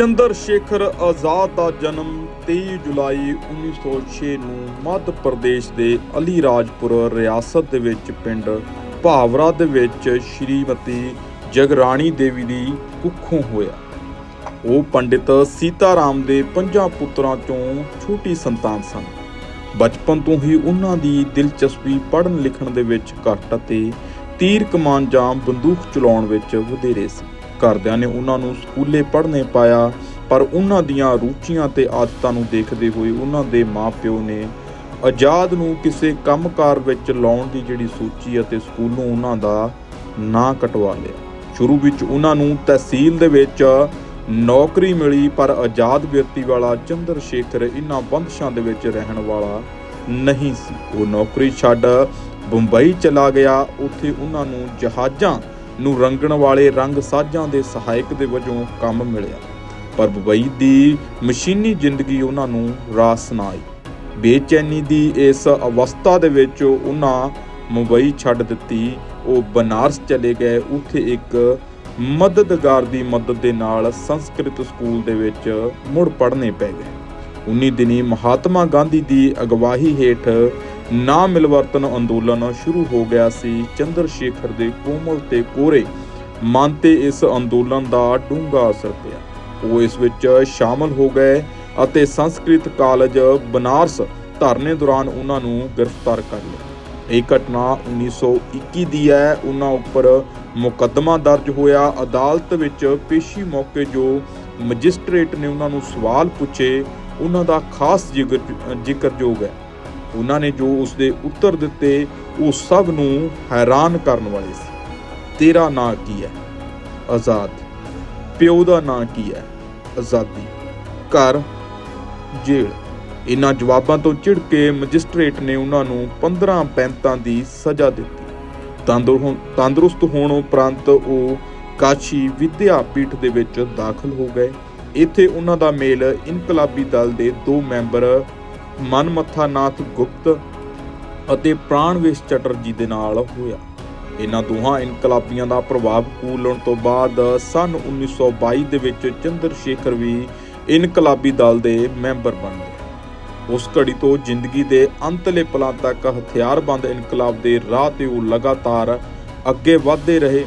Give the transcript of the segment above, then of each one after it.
ਚੰਦਰ ਸ਼ੇਖਰ ਆਜ਼ਾਦ ਦਾ ਜਨਮ 23 ਜੁਲਾਈ 1906 ਨੂੰ ਮੱਧ ਪ੍ਰਦੇਸ਼ ਦੇ ਅਲੀਰਾਜਪੁਰ ਰਿਆਸਤ ਦੇ ਵਿੱਚ ਪਿੰਡ ਭਾਵਰਾ ਦੇ ਵਿੱਚ ਸ਼੍ਰੀਮਤੀ ਜਗਰਾਣੀ ਦੇਵੀ ਦੀ ਕੁੱਖੋਂ ਹੋਇਆ। ਉਹ ਪੰਡਿਤ ਸੀਤਾਰਾਮ ਦੇ ਪੰਜਾਂ ਪੁੱਤਰਾਂ ਚੋਂ ਛੋਟੀ ਸੰਤਾਨ ਸਨ। ਬਚਪਨ ਤੋਂ ਹੀ ਉਹਨਾਂ ਦੀ ਦਿਲਚਸਪੀ ਪੜ੍ਹਨ ਲਿਖਣ ਦੇ ਵਿੱਚ ਘੱਟ ਅਤੇ ਤੀਰ ਕਮਾਨ ਜਾਂ ਬੰਦੂਕ ਚਲਾਉਣ ਵਿੱਚ ਵਧੇਰੇ ਸੀ। ਘਰਦਿਆਂ ਨੇ ਉਹਨਾਂ ਨੂੰ ਸਕੂਲੇ ਪੜ੍ਹਨੇ ਪਾਇਆ, ਪਰ ਉਹਨਾਂ ਦੀਆਂ ਰੁਚੀਆਂ ਤੇ ਆਦਤਾਂ ਨੂੰ ਦੇਖਦੇ ਹੋਏ ਉਹਨਾਂ ਦੇ ਮਾਪਿਓ ਨੇ ਆਜ਼ਾਦ ਨੂੰ ਕਿਸੇ ਕੰਮਕਾਰ ਵਿੱਚ ਲਾਉਣ ਦੀ ਜਿਹੜੀ ਸੋਚੀ ਅਤੇ ਸਕੂਲੋਂ ਉਹਨਾਂ ਦਾ ਨਾਂ ਕਟਵਾ ਲਿਆ। ਸ਼ੁਰੂ ਵਿੱਚ ਉਹਨਾਂ ਨੂੰ ਤਹਿਸੀਲ ਦੇ ਵਿੱਚ ਨੌਕਰੀ ਮਿਲੀ, ਪਰ ਆਜ਼ਾਦ ਵਿਅਕਤੀ ਵਾਲਾ ਚੰਦਰ ਸ਼ੇਖਰ ਇਹਨਾਂ ਬੰਦਸ਼ਾਂ ਦੇ ਵਿੱਚ ਰਹਿਣ ਵਾਲਾ ਨਹੀਂ ਸੀ। ਉਹ ਨੌਕਰੀ ਛੱਡ ਬੰਬਈ ਚਲਾ ਗਿਆ। ਉੱਥੇ ਉਹਨਾਂ ਨੂੰ ਜਹਾਜ਼ਾਂ ਨੂੰ ਰੰਗਣ ਵਾਲੇ ਰੰਗ ਸਾਜ਼ਾਂ ਦੇ ਸਹਾਇਕ ਦੇ ਵਜੋਂ ਕੰਮ ਮਿਲਿਆ। ਪਰ ਬੰਬਈ ਦੀ ਮਸ਼ੀਨੀ ਜ਼ਿੰਦਗੀ ਉਹਨਾਂ ਨੂੰ ਰਾਸ ਨਾ ਆਈ। ਬੇਚੈਨੀ ਦੀ ਇਸ ਅਵਸਥਾ ਦੇ ਵਿੱਚ ਉਹਨਾਂ ਮੁੰਬਈ ਛੱਡ ਦਿੱਤੀ। ਉਹ ਬਨਾਰਸ ਚਲੇ ਗਏ। ਉੱਥੇ ਇੱਕ ਮਦਦਗਾਰ ਦੀ ਮਦਦ ਦੇ ਨਾਲ ਸੰਸਕ੍ਰਿਤ ਸਕੂਲ ਦੇ ਵਿੱਚ ਮੁੜ ਪੜ੍ਹਨੇ ਪੈ ਗਏ। 19 ਦਿਨੀ ਮਹਾਤਮਾ ਗਾਂਧੀ ਦੀ ਅਗਵਾਈ ਹੇਠ ਨਾ ਮਿਲਵਰਤਨ ਅੰਦੋਲਨ ਸ਼ੁਰੂ ਹੋ ਗਿਆ ਸੀ। ਚੰਦਰ ਸ਼ੇਖਰ ਦੇ ਕੋਮਲ ਤੇ ਕੋਰੇ ਮਨ ਤੇ ਇਸ ਅੰਦੋਲਨ ਦਾ ਡੂੰਘਾ ਅਸਰ ਪਿਆ। ਉਹ ਇਸ ਵਿੱਚ ਸ਼ਾਮਲ ਹੋ ਗਏ ਅਤੇ ਸੰਸਕ੍ਰਿਤ ਕਾਲਜ ਬਨਾਰਸ ਧਰਨੇ ਦੌਰਾਨ ਉਹਨਾਂ ਨੂੰ ਗ੍ਰਿਫਤਾਰ ਕਰ ਲਿਆ। ਇਹ ਘਟਨਾ 1921 ਦੀ ਹੈ। ਉਹਨਾਂ ਉੱਪਰ ਮੁਕੱਦਮਾ ਦਰਜ ਹੋਇਆ। ਅਦਾਲਤ ਵਿੱਚ ਪੇਸ਼ੀ ਮੌਕੇ ਜੋ ਮੈਜਿਸਟ੍ਰੇਟ ਨੇ ਉਹਨਾਂ ਨੂੰ ਸਵਾਲ ਪੁੱਛੇ, ਉਹਨਾਂ ਦਾ ਖਾਸ ਜ਼ਿਕਰ ਜ਼ਿਕਰਯੋਗ ਹੈ। ਉਹਨਾਂ ਨੇ ਜੋ ਉਸ ਦੇ ਉੱਤਰ ਦਿੱਤੇ, ਉਹ ਸਭ ਨੂੰ ਹੈਰਾਨ ਕਰਨ ਵਾਲੇ ਸੀ। ਤੇਰਾ ਨਾਂ ਕੀ ਹੈ? ਆਜ਼ਾਦ। ਪਿਓ ਦਾ ਨਾਂ ਕੀ ਹੈ? ਆਜ਼ਾਦੀ। ਘਰ। ਜੇਲ੍ਹ। ਇਹਨਾਂ ਜਵਾਬਾਂ ਤੋਂ ਚਿੜ ਕੇ ਮੈਜਿਸਟ੍ਰੇਟ ਨੇ ਉਹਨਾਂ ਨੂੰ 15 ਪੈਂਤਾਂ ਦੀ ਸਜ਼ਾ ਦਿੱਤੀ। ਤੰਦੁਰ- ਤੰਦਰੁਸਤ ਹੋਣ ਉਪਰੰਤ ਉਹ ਕਾਸ਼ੀ ਵਿਦਿਆ ਪੀਠ ਦੇ ਵਿੱਚ ਦਾਖਲ ਹੋ ਗਏ। ਇੱਥੇ ਉਹਨਾਂ ਦਾ ਮੇਲ ਇਨਕਲਾਬੀ ਦਲ ਦੇ ਦੋ ਮੈਂਬਰ ਮਨਮੱਥਾ ਨਾਥ ਗੁਪਤ ਅਤੇ ਪ੍ਰਾਣਵੇਸ਼ ਚਟਰਜੀ ਦੇ ਨਾਲ ਹੋਇਆ। ਇਹਨਾਂ ਦੋਹਾਂ ਇਨਕਲਾਬੀਆਂ ਦਾ ਪ੍ਰਭਾਵ ਕੂਲਣ ਤੋਂ ਬਾਅਦ ਸਨ 1922 ਦੇ ਵਿੱਚ ਚੰਦਰ ਸ਼ੇਖਰ ਵੀ ਇਨਕਲਾਬੀ ਦਲ ਦੇ ਮੈਂਬਰ ਬਣ ਗਏ। ਉਸ ਘੜੀ ਤੋਂ ਜ਼ਿੰਦਗੀ ਦੇ ਅੰਤਲੇ ਪਲਾਂ ਤੱਕ ਹਥਿਆਰਬੰਦ ਇਨਕਲਾਬ ਦੇ ਰਾਹ ਤੇ ਉਹ ਲਗਾਤਾਰ ਅੱਗੇ ਵਧਦੇ ਰਹੇ।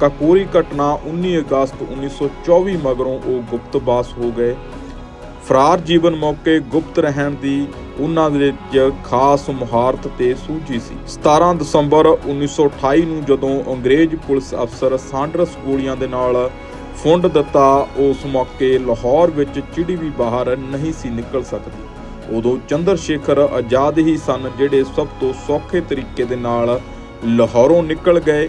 ਕਾਕੋਰੀ ਘਟਨਾ 19 ਅਗਸਤ 1924 ਮਗਰੋਂ ਉਹ ਗੁਪਤਬਾਸ ਹੋ ਗਏ। ਫਰਾਰ ਜੀਵਨ ਮੌਕੇ ਗੁਪਤ ਰਹਿਣ ਦੀ ਉਹਨਾਂ ਦੇ ਵਿੱਚ ਖਾਸ ਮੁਹਾਰਤ ਤੇ ਸੂਝੀ ਸੀ। 17 ਦਸੰਬਰ 1928 ਨੂੰ ਜਦੋਂ ਅੰਗਰੇਜ਼ ਪੁਲਿਸ ਅਫਸਰ ਸਾਂਡਰਸ ਗੋਲੀਆਂ ਦੇ ਨਾਲ ਫੁੰਡ ਦਿੱਤਾ, ਉਸ ਮੌਕੇ ਲਾਹੌਰ ਵਿੱਚ ਚਿੜੀ ਵੀ ਬਾਹਰ ਨਹੀਂ ਸੀ ਨਿਕਲ ਸਕਦੀ। ਉਦੋਂ ਚੰਦਰ ਸ਼ੇਖਰ ਆਜ਼ਾਦ ਹੀ ਸਨ, ਜਿਹੜੇ ਸਭ ਤੋਂ ਸੌਖੇ ਤਰੀਕੇ ਦੇ ਨਾਲ ਲਾਹੌਰੋਂ ਨਿਕਲ ਗਏ।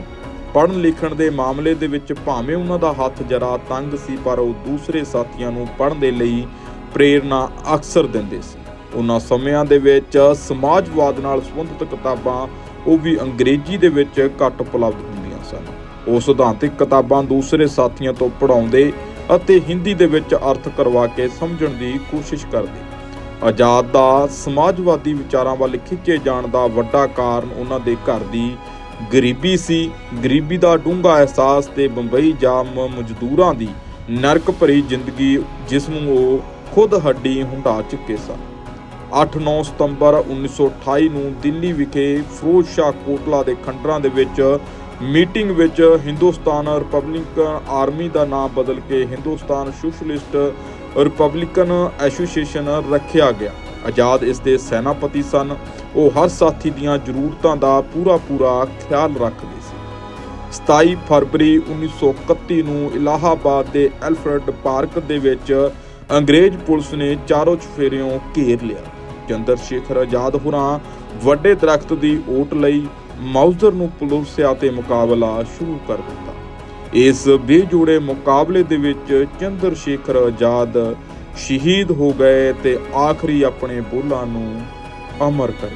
ਪੜ੍ਹਨ ਲਿਖਣ ਦੇ ਮਾਮਲੇ ਦੇ ਵਿੱਚ ਭਾਵੇਂ ਉਹਨਾਂ ਦਾ ਹੱਥ ਜਰਾ ਤੰਗ ਸੀ, ਪਰ ਉਹ ਦੂਸਰੇ ਸਾਥੀਆਂ ਨੂੰ ਪੜ੍ਹਨ ਦੇ ਲਈ ਪ੍ਰੇਰਣਾ ਅਕਸਰ ਦਿੰਦੇ ਸੀ। ਉਹਨਾਂ ਸਮਿਆਂ ਦੇ ਵਿੱਚ ਸਮਾਜਵਾਦ ਨਾਲ ਸੰਬੰਧਿਤ ਕਿਤਾਬਾਂ ਉਹ ਵੀ ਅੰਗਰੇਜ਼ੀ ਦੇ ਵਿੱਚ ਘੱਟ ਉਪਲਬਧ ਹੁੰਦੀਆਂ ਸਨ। ਉਹ ਸਿਧਾਂਤਿਕ ਕਿਤਾਬਾਂ ਦੂਸਰੇ ਸਾਥੀਆਂ ਤੋਂ ਪੜ੍ਹਾਉਂਦੇ ਅਤੇ ਹਿੰਦੀ ਦੇ ਵਿੱਚ ਅਰਥ ਕਰਵਾ ਕੇ ਸਮਝਣ ਦੀ ਕੋਸ਼ਿਸ਼ ਕਰਦੇ। ਆਜ਼ਾਦ ਦਾ ਸਮਾਜਵਾਦੀ ਵਿਚਾਰਾਂ ਵੱਲ ਖਿੱਚੇ ਜਾਣ ਦਾ ਵੱਡਾ ਕਾਰਨ ਉਹਨਾਂ ਦੇ ਘਰ ਦੀ ਗਰੀਬੀ ਸੀ। ਗਰੀਬੀ ਦਾ ਡੂੰਘਾ ਅਹਿਸਾਸ ਤੇ ਬੰਬਈ ਜਾਮ ਮਜ਼ਦੂਰਾਂ ਦੀ ਨਰਕ ਭਰੀ ਜ਼ਿੰਦਗੀ ਜਿਸ ਨੂੰ ਉਹ ਖੁਦ ਹੱਡੀ ਹੁੰਡਾ ਚੁੱਕੇ ਸਨ। 8-9 ਸਤੰਬਰ 1928 ਨੂੰ ਦਿੱਲੀ ਵਿਖੇ ਫਿਰੋਜ਼ ਸ਼ਾਹ ਕੋਟਲਾ ਦੇ ਖੰਡਰਾਂ ਦੇ ਵਿੱਚ ਮੀਟਿੰਗ ਵਿੱਚ ਹਿੰਦੁਸਤਾਨ ਰਿਪਬਲਿਕਨ ਆਰਮੀ ਦਾ ਨਾਮ ਬਦਲ ਕੇ ਹਿੰਦੁਸਤਾਨ ਸੋਸ਼ਲਿਸਟ ਰਿਪਬਲਿਕਨ ਐਸੋਸੀਏਸ਼ਨ ਰੱਖਿਆ ਗਿਆ। ਆਜ਼ਾਦ ਇਸ ਦੇ ਸੈਨਾਪਤੀ ਸਨ। ਉਹ ਹਰ ਸਾਥੀ ਦੀਆਂ ਜ਼ਰੂਰਤਾਂ ਦਾ ਪੂਰਾ ਪੂਰਾ ਖਿਆਲ ਰੱਖਦੇ ਸੀ। 27 ਫਰਵਰੀ 1931 ਨੂੰ ਇਲਾਹਾਬਾਦ ਦੇ ਐਲਫਰਡ ਪਾਰਕ ਦੇ ਵਿੱਚ ਅੰਗਰੇਜ਼ ਪੁਲਿਸ ਨੇ ਚਾਰੋਂ ਚਫੇਰਿਓਂ ਘੇਰ ਲਿਆ। ਚੰਦਰ ਸ਼ੇਖਰ ਆਜ਼ਾਦ ਹੋਰਾਂ ਵੱਡੇ ਦਰਖਤ ਦੀ ਓਟ ਲਈ ਮਾਊਜ਼ਰ ਨੂੰ ਪੁਲਿਸਿਆ ਅਤੇ ਮੁਕਾਬਲਾ ਸ਼ੁਰੂ ਕਰ ਦਿੱਤਾ। ਇਸ ਬੇਜੋੜੇ ਮੁਕਾਬਲੇ ਦੇ ਵਿੱਚ ਚੰਦਰ ਸ਼ੇਖਰ ਆਜ਼ਾਦ ਸ਼ਹੀਦ ਹੋ ਗਏ ਤੇ ਆਖਰੀ ਆਪਣੇ ਬੋਲਾਂ ਨੂੰ ਅਮਰ ਕਰੇ